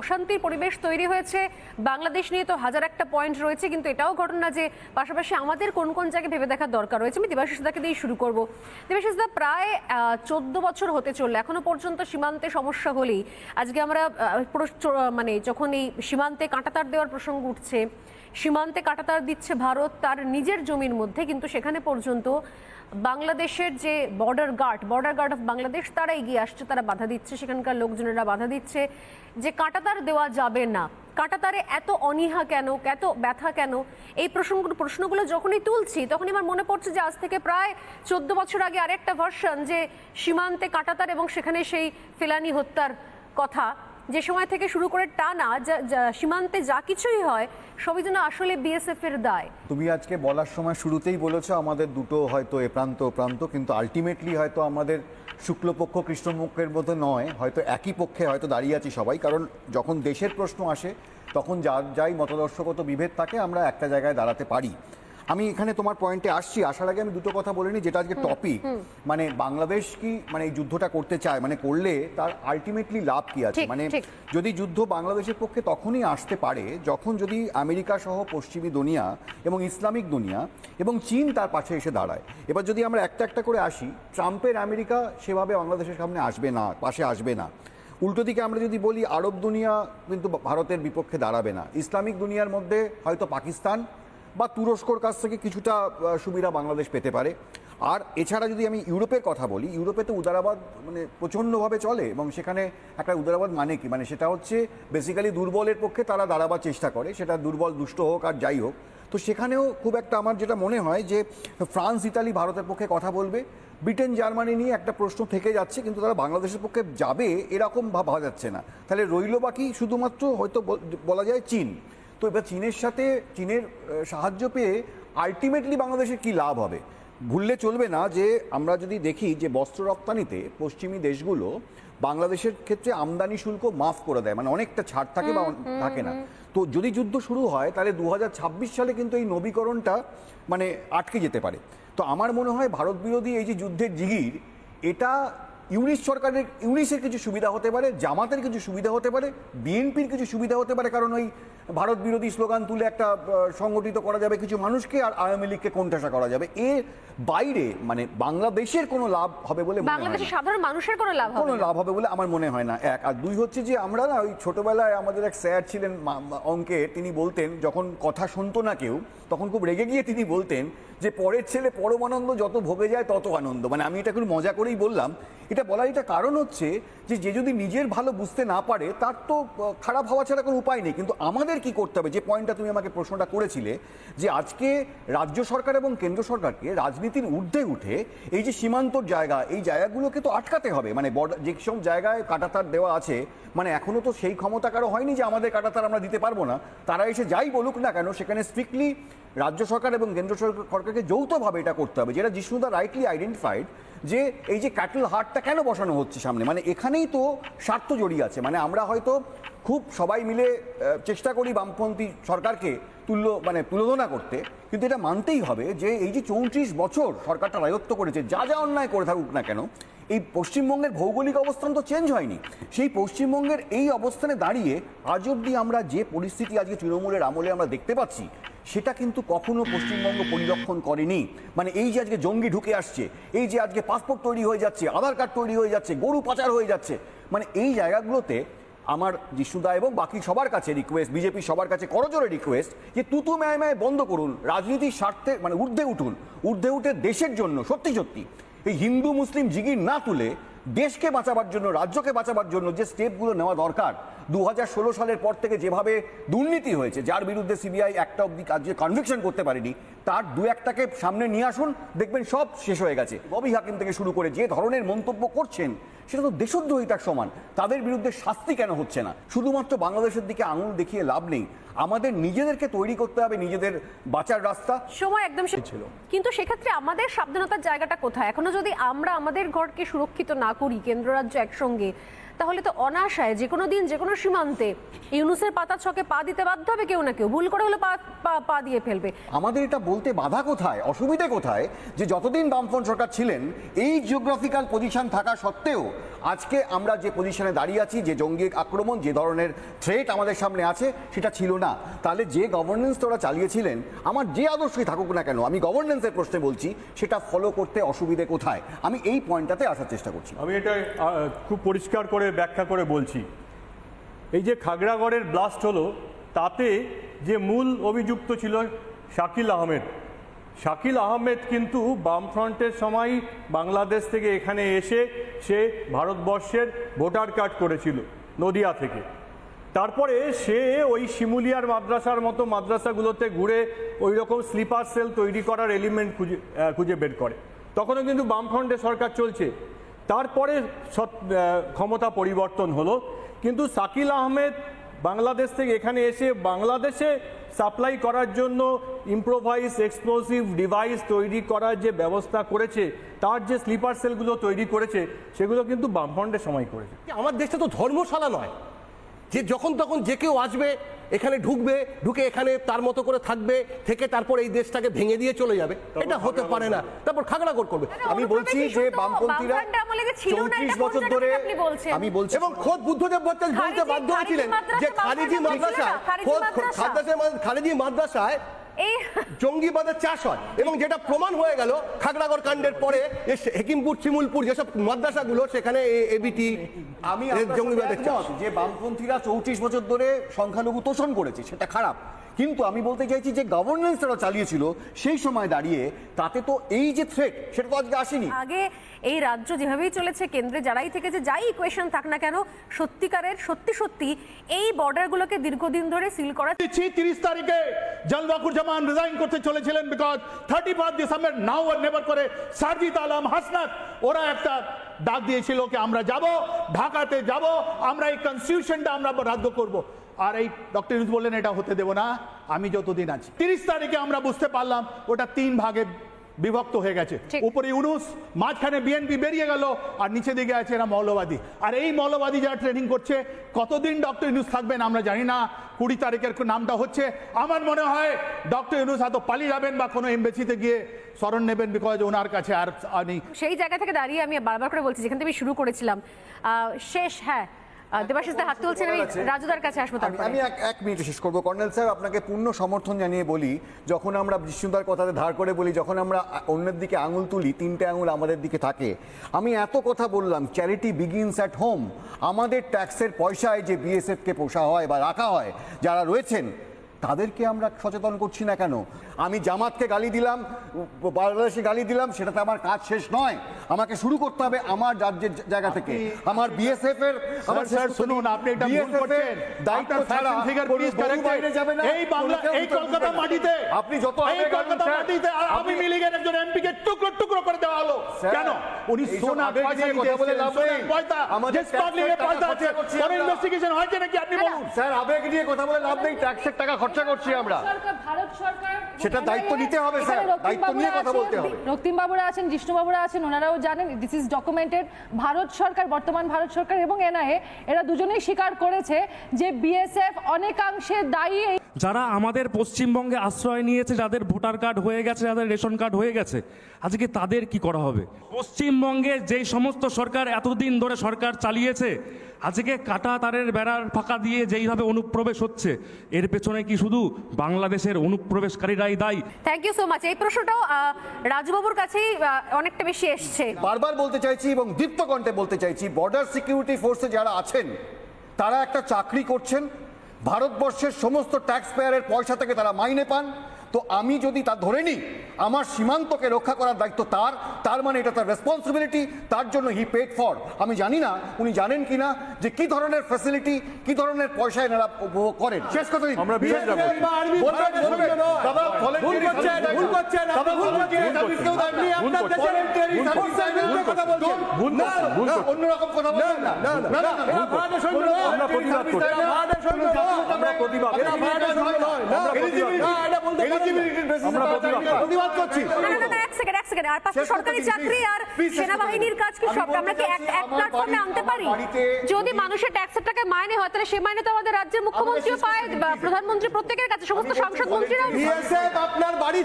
অশান্তির পরিবেশ তৈরি হয়েছে। বাংলাদেশ নিয়ে তো হাজার একটা পয়েন্ট রয়েছে, কিন্তু এটাও ঘটনা যে পাশাপাশি আমাদের কোন কোন জায়গায় ভেবে দেখার দরকার রয়েছে। আমি দেবাশিস দাকে দিয়ে শুরু করব। দেবাশিস দা, প্রায় চোদ্দ বছর হতে চলল। এখনও পর্যন্ত সীমান্তে সমস্যা হলেই আজকে আমরা মানে যখন এই সীমান্তে কাঁটাতার দেওয়ার প্রসঙ্গ উঠছে, সীমান্তে কাঁটাতার দিচ্ছে ভারত তার নিজের জমির মধ্যে, কিন্তু সেখানে পর্যন্ত বাংলাদেশের যে border guard border guard of Bangladesh, তারা এগিয়ে আসছে, তারা বাধা দিচ্ছে, সেখানকার লোকজনেরা বাধা দিচ্ছে। যে কাঁটাতার দেওয়া যাবে না। কাঁটাতারে এত অনীহা কেন? এত ব্যথা কেন? এই প্রসঙ্গ প্রশ্নগুলো যখনই তুলছি, তখনই আমার মনে পড়ছে যে আজ থেকে প্রায় চোদ্দ বছর আগে আরেকটা ভার্সন যে সীমান্তে কাঁটাতার এবং সেখানে সেই ফেলানি হত্যার কথা, যে সময় থেকে শুরু করে টানা সীমান্তে যা কিছুই হয়, সবই যেন আসলে বিএসএফ এর দায়। তুমি আজকে বলার সময় শুরুতেই বলেছ আমাদের দুটো হয়তো এ প্রান্ত প্রান্ত, কিন্তু আলটিমেটলি হয়তো আমাদের শুক্লপক্ষ কৃষ্ণপক্ষের মধ্যে নয়, হয়তো একই পক্ষে হয়তো দাঁড়িয়ে আছি সবাই, কারণ যখন দেশের প্রশ্ন আসে, তখন যার যাই মতদর্শগত বিভেদ থাকে, আমরা একটা জায়গায় দাঁড়াতে পারি। আমি এখানে তোমার পয়েন্টে আসছি। আসার আগে আমি দুটো কথা বলে নিই যেটা আজকে টপিক মানে বাংলাদেশ কি মানে এই যুদ্ধটা করতে চায় মানে করলে তার আলটিমেটলি লাভ কি আছে? মানে যদি যুদ্ধ বাংলাদেশের পক্ষে তখনই আসতে পারে যখন যদি আমেরিকা সহ পশ্চিমী দুনিয়া এবং ইসলামিক দুনিয়া এবং চীন তার পাশে এসে দাঁড়ায়। এবার যদি আমরা একটা একটা করে আসি ট্রাম্পের আমেরিকা সেভাবে বাংলাদেশের সামনে আসবে না পাশে আসবে না। উল্টো দিকে আমরা যদি বলি আরব দুনিয়া কিন্তু ভারতের বিপক্ষে দাঁড়াবে না। ইসলামিক দুনিয়ার মধ্যে হয়তো পাকিস্তান বা তুরস্কর কাছ থেকে কিছুটা সুবিধা বাংলাদেশ পেতে পারে। আর এছাড়া যদি আমি ইউরোপের কথা বলি, ইউরোপে তো উদারাবাদ মানে প্রচণ্ডভাবে চলে এবং সেখানে একটা উদারাবাদ মানে কি? মানে সেটা হচ্ছে বেসিক্যালি দুর্বলের পক্ষে তারা দাঁড়াবার চেষ্টা করে, সেটা দুর্বল, দুষ্ট হোক আর যাই হোক। তো সেখানেও খুব একটা আমার যেটা মনে হয় যে ফ্রান্স, ইতালি ভারতের পক্ষে কথা বলবে, ব্রিটেন, জার্মানি নিয়ে একটা প্রশ্ন থেকে যাচ্ছে, কিন্তু তারা বাংলাদেশের পক্ষে যাবে এরকম ভাবা যাচ্ছে না। তাহলে রইল বাকি শুধুমাত্র হয়তো বলা যায় চীন। তো এবার চীনের সাথে চীনের সাহায্য পেয়ে আলটিমেটলি বাংলাদেশের কি লাভ হবে? ভুললে চলবে না যে আমরা যদি দেখি যে বস্ত্র রপ্তানিতে পশ্চিমী দেশগুলো বাংলাদেশের ক্ষেত্রে আমদানি শুল্ক মাফ করে দেয় মানে অনেকটা ছাড় থাকে বা থাকে না। তো যদি যুদ্ধ শুরু হয় তাহলে দু হাজার ছাব্বিশ সালে কিন্তু এই নবীকরণটা মানে আটকে যেতে পারে। তো আমার মনে হয় ভারত বিরোধী এই যে যুদ্ধের জিগির এটা ইউনিশ সরকারের ইউনিশের কিছু সুবিধা হতে পারে জামাতের কিছু সুবিধা হতে পারে বিএনপির কিছু সুবিধা হতে পারে কারণ ওই ভারত বিরোধী স্লোগান তুলে একটা সংগঠিত করা যাবে কিছু মানুষকে আর আওয়ামী লীগকে কোণঠাসা করা যাবে। এর বাইরে মানে বাংলাদেশের কোনো লাভ হবে বলে। বাংলাদেশের সাধারণ মানুষের কোনো লাভ কোনো লাভ হবে বলে আমার মনে হয় না। এক আর দুই হচ্ছে যে আমরা না ওই ছোটবেলায় আমাদের এক স্যার ছিলেন অঙ্কে তিনি বলতেন যখন কথা শুনতো না কেউ তখন খুব রেগে গিয়ে তিনি বলতেন যে পরের ছেলে পরমানন্দ যত ভোগে যায় তত আনন্দ। মানে আমি এটা খুব মজা করেই বললাম। এটা বলার এটা কারণ হচ্ছে যে যে যদি নিজের ভালো বুঝতে না পারে, তার তো খারাপ হওয়া ছাড়া কোনো উপায় নেই। কিন্তু আমাদের কি করতে হবে? যে পয়েন্টটা তুমি আমাকে প্রশ্নটা করেছিলে, যে আজকে রাজ্য সরকার এবং কেন্দ্র সরকারকে রাজনীতির ঊর্ধ্বে উঠে এই যে সীমান্তর জায়গা, এই জায়গাগুলোকে তো আটকাতে হবে। মানে border- যে সব জায়গায় কাটাতার দেওয়া আছে মানে এখনও তো সেই ক্ষমতা কারও হয়নি যে আমাদের কাটাতার আমরা দিতে পারব না। তারা এসে যাই বলুক না কেন, সেখানে স্ট্রিক্টলি রাজ্য সরকার এবং কেন্দ্র সরকার- সরকারকে যৌথভাবে এটা করতে হবে। যেটা জিষ্ণুদা রাইটলি আইডেন্টিফাইড যে, এই যে ক্যাটল হাটটা কেন বসানো হচ্ছে সামনে? মানে এখানেই তো স্বার্থ জড়িয়ে আছে। মানে আমরা হয়তো খুব সবাই মিলে চেষ্টা করি বামপন্থী সরকারকে তুল্য মানে তুলনা করতে। কিন্তু এটা মানতেই হবে যে এই যে চৌত্রিশ বছর সরকারটা রাজত্ব করেছে, যা যা অন্যায় করে থাকুক না কেন এই পশ্চিমবঙ্গের ভৌগোলিক অবস্থান তো চেঞ্জ হয়নি। সেই পশ্চিমবঙ্গের এই অবস্থানে দাঁড়িয়ে আজ অব্দি আমরা যে পরিস্থিতি আজকে তৃণমূলের আমলে আমরা দেখতে পাচ্ছি, সেটা কিন্তু কখনো পশ্চিমবঙ্গ পরিরক্ষণ করেনি। মানে এই যে আজকে জঙ্গি ঢুকে আসছে, এই যে আজকে পাসপোর্ট তৈরি হয়ে যাচ্ছে, আধার কার্ড তৈরি হয়ে যাচ্ছে, গরু পাচার হয়ে যাচ্ছে মানে এই জায়গাগুলোতে আমার যিশুদা এবং বাকি সবার কাছে রিকোয়েস্ট বিজেপি সবার কাছে করজোরে রিকোয়েস্ট যে তুতু ম্যায় ম্যায় বন্ধ করুন, রাজনীতির স্বার্থে মানে ঊর্ধ্বে উঠুন। ঊর্ধ্বে উঠে দেশের জন্য, সত্যি সত্যি। এই হিন্দু মুসলিম জিগির না তুলে দেশকে বাঁচাবার জন্য, রাজ্যকে বাঁচাবার জন্য যে স্টেপগুলো নেওয়া দরকার দু হাজার ষোলো সালের পর থেকে যেভাবে দুর্নীতি হয়েছে যার বিরুদ্ধে সিবিআই একটা অব্দি কাজে কনভিকশন করতে পারেনি তার দু একটাকে সামনে নিয়ে আসুন দেখবেন সব শেষ হয়ে গেছে। ববি হাকিম থেকে শুরু করে যে ধরনের মন্তব্য করছেন সেটা তো দেশদ্রোহিতার সমান। তাদের বিরুদ্ধে শাস্তি কেন হচ্ছে না? শুধুমাত্র বাংলাদেশের দিকে আঙুল দেখিয়ে লাভ নেই। আমাদের নিজেদেরকে তৈরি করতে হবে নিজেদের বাঁচার রাস্তা। সময় একদম সে- ছিল। কিন্তু সেক্ষেত্রে আমাদের সাবধানতার জায়গাটা কোথায়? এখনও যদি আমরা আমাদের ঘরকে সুরক্ষিত না করি কেন্দ্র রাজ্য একসঙ্গে তাহলে তো অনাশায় যে কোনো দিন যে কোনো সীমান্তে ইউনুসের পাতা ছকে পা দিতে বাধ্য হবে কেউ না কেউ। ভুল করে হলে পা পা- পা দিয়ে ফেলবে। আমাদের এটা বলতে বাধা কোথায় অসুবিধে কোথায় যে যতদিন বামফ্রন্ট সরকার ছিলেন এই জিওগ্রাফিক্যাল পজিশন থাকা সত্ত্বেও আজকে আমরা যে পজিশনে দাঁড়িয়ে আছি যে জঙ্গি আক্রমণ যে ধরনের থ্রেট আমাদের সামনে আছে সেটা ছিল না। তাহলে যে গভর্নেন্স তোরা চালিয়েছিলেন আমার যে আদর্শই থাকুক না কেন আমি গভর্নেন্সের প্রশ্নে বলছি সেটা ফলো করতে অসুবিধে কোথায়? আমি এই পয়েন্টটাতে আসার চেষ্টা করছি। আমি এটা খুব পরিষ্কার করে ব্যাখ্যা করে বলছি। এই যে খাগড়াগড়ের ব্লাস্ট হলো, তাতে যে মূল অভিযুক্ত ছিল শাকিল আহমেদ। শাকিল আহমেদ কিন্তু বামফ্রন্টের সময় বাংলাদেশ থেকে এখানে এসে সে ভারতবর্ষের ভোটার কার্ড করেছিল নদিয়া থেকে। তারপরে সে ওই শিমুলিয়ার মাদ্রাসার মতো মাদ্রাসাগুলোতে ঘুরে ওই রকম স্লিপার সেল তৈরি করার এলিমেন্ট খুঁজে খুঁজে বের করে। তখনও কিন্তু বামফ্রন্টের সরকার চলছে। তারপরে ক্ষমতা পরিবর্তন হলো। কিন্তু সাকিল আহমেদ বাংলাদেশ থেকে এখানে এসে বাংলাদেশে সাপ্লাই করার জন্য ইম্প্রোভাইজ এক্সপ্লোসিভ ডিভাইস তৈরি করার যে ব্যবস্থা করেছে, তার যে স্লিপার সেলগুলো তৈরি করেছে, সেগুলো কিন্তু বামফ্রন্টের সময় করেছে। আমার দেশটা তো ধর্মশালা নয়। যে যখন তখন যে কেউ আসবে এখানে ঢুকবে ঢুকে এখানে তার মতো করে থাকবে থেকে তারপর এই দেশটাকে ভেঙে দিয়ে চলে যাবে এটা হতে পারে না তারপর খাগড়া খাগড়াগড় করবে আমি বলছি যে বামপন্থীরা চৌত্রিশ বছর ধরে? আমি বলছি এবং খোদ বুদ্ধদেব ভট্টাচার্য বলতে বাধ্য হয়েছিলেন যে খালিজি মাদ্রাসা খোদ মাদ্রাসা। খালিজি মাদ্রাসায় এই জঙ্গিবাদের চাষ হয়। এবং যেটা প্রমাণ হয়ে গেল খাগড়াগড় কাণ্ডের পরে যে হেকিমপুর শিমুলপুর যেসব মাদ্রাসাগুলো সেখানে এবিটি আমি জঙ্গিবাদের চাষ। যে বামপন্থীরা চৌত্রিশ বছর ধরে সংখ্যালঘু তোষণ করেছে সেটা খারাপ। কিন্তু আমি বলতে চাইছি যে গভর্নেন্স তারা চালিয়েছিল সেই সময় দাঁড়িয়ে তাতে তো এই যে থ্রেট সেটা তো আজকে আসেনি। আগে এই রাজ্য যেভাবেই চলেছে কেন্দ্রে যারাই থেকে যে যাই ইকুয়েশন থাক না কেন সত্যিকারের সত্যি সত্যি এই বর্ডারগুলোকে দীর্ঘদিন ধরে সিল করা দিচ্ছি তিরিশ তারিখে জলবাকুর জামান রিজাইন করতে চলেছিলেন because thirty first December now or never করে সারজিদ আলম হাসনাত ওরা একটা ডাক দিয়েছিল কি আমরা যাব ঢাকাতে যাব আমরা এই কনস্টিটিউশনটা আমরা রাদ্দ করব। আর এই ডক্টর ইউনুস বললেন এটা হতে দেব না আমি যতদিন আছি। তিরিশ তারিখে আমরা বুঝতে পারলাম ওটা তিন ভাগে বিভক্ত হয়ে গেছে। উপরে ইউনুস মাঝখানে বিএনপি বেরিয়ে গেল আর নিচে দিকে আছে এরা মৌলবাদী। আর এই মৌলবাদী যারা ট্রেনিং করছে কতদিন ডক্টর ইউনুস থাকবেন আমরা জানি না। কুড়ি তারিখের নামটা হচ্ছে আমার মনে হয় ডক্টর ইউনুস হয়তো পালিয়ে যাবেন বা কোনো এমবেসিতে গিয়ে স্মরণ নেবেন বিকজ ওনার কাছে আর সেই জায়গা থেকে দাঁড়িয়ে আমি বারবার করে বলছি যেখান থেকে আমি শুরু করেছিলাম। শেষ হ্যাঁ দেবাশিস হাত তুলছেন আমি রাজুদার কাছে আসব তারপরে। আমি এক এক মিনিট শেষ করব। কর্নেল সাহেব আপনাকে পূর্ণ সমর্থন জানিয়ে বলি যখন আমরা বিষ্ণুদার কথাতে ধার করে বলি যখন আমরা অন্যের দিকে আঙুল তুলি তিনটে আঙুল আমাদের দিকে থাকে। আমি এত কথা বললাম চ্যারিটি বিগিনস অ্যাট হোম আমাদের ট্যাক্সের পয়সায় যে বিএসএফকে পোষা হয় বা রাখা হয় যারা রয়েছেন তাদেরকে আমরা সচেতন করছি না কেন? আমি জামাতকে গালি দিলাম বাংলাদেশে গালি দিলাম সেটাতে আমার কাজ শেষ নয়। আমাকে শুরু করতে হবে আমার রাজ্যের জায়গা থেকে আমার বিএসএফ এর আমার স্যার শুনুন আপনি এটা ভুল করছেন দায়িত্ব ছাড়া fashion figure কোনো please গরু correct বাইরে it। যাবে না, এই বাংলা এই কলকাতা মাটিতে আপনি যত এই কলকাতা মাটিতে আমি মিলিগের একজন এমপিকে টুকরো টুকরো করে দেওয়া হলো কেন উনি সোনা আবেগ পয়সা কথা বলে লাভ নেই। পয়সা আমাদের যে স্মাগলিং এর পয়সা টাকা আছে খরচা করছি কোন আমরা। ইনভেস্টিগেশন হয়েছে নাকি আপনি বলুন স্যার আবেগ নিয়ে কথা বলে লাভ নেই ট্যাক্সের টাকা খরচা করছি আমরা সরকার ভারত সরকার সেটা দায়িত্ব নিতে হবে, স্যার। দায়িত্ব নিয়ে কথা বলতে হবে। রক্তিম বাবুরা আছেন জিষ্ণুবাবুরা আছেন ওনারাও জানেন দিস ইজ ডকুমেন্টেড ভারত সরকার, বর্তমান ভারত সরকার এবং এনআইএ, এরা দুজনেই স্বীকার করেছে যে বিএসএফ অনেকাংশে দায়ী যারা আমাদের পশ্চিমবঙ্গে আশ্রয় নিয়েছে যাদের ভোটার কার্ড হয়ে গেছে যাদের রেশন কার্ড হয়ে গেছে আজকে তাদের কি করা হবে? পশ্চিমবঙ্গে যেই সমস্ত সরকার এতদিন ধরে সরকার চালিয়েছে আজকে কাটা তারের বেড়ার ফাঁকা দিয়ে যেইভাবে অনুপ্রবেশ হচ্ছে এর পেছনে কি শুধু বাংলাদেশের অনুপ্রবেশকারীরাই দায়ী? থ্যাংক ইউ সো মাচ এই প্রশ্নটাও রাজুবাবুর কাছেই অনেকটা বেশি এসছে। বারবার বলতে চাইছি এবং দীপ্ত কণ্ঠে বলতে চাইছি বর্ডার সিকিউরিটি ফোর্সে যারা আছেন তারা একটা চাকরি করছেন ভারতবর্ষের সমস্ত ট্যাক্স পেয়ারের পয়সা থেকে তারা মাইনে পান। তো আমি যদি তা ধরে নিই আমার সীমান্তকে রক্ষা করার দায়িত্ব তার তার মানে এটা তার রেসপন্সিবিলিটি তার জন্য হি পেড ফর আমি জানি না উনি জানেন কিনা যে কি ধরনের ফ্যাসিলিটি কি ধরনের পয়সা এনারা উপভোগ করেন। শেষ কথা দিন। আমরা না, না। অন্যরকম কথা বলবেন না। না, না, না, না, না। আমরা প্রতিবাদ করছি। এরা ভারতের সৈন্য নয়। আমরা প্রতিবাদ করছি। এরা ভারতের সৈন্য নয়। না, আমরা প্রতিবাদ করছি। না, এটা বলতে পারেন না। Eligibility basis এ আমরা তারা প্রতিবাদ চাকরি করে। প্রতিবাদ করছি না না না, না এক সেকেন্ড আর পাশে সরকারি চাকরি আর সেনাবাহিনীর কাজ কি সব আমরা কি এক এক প্ল্যাটফর্মে আনতে পারি যদি মানুষের ট্যাক্সের টাকায় মাইনে হয় তাহলে সেই মাইনে তো আমাদের রাজ্যের মুখ্যমন্ত্রীও পায়. প্রধানমন্ত্রী প্রত্যেকের কাছে সমস্ত সাংসদ মন্ত্রীরাও আপনার বাড়ি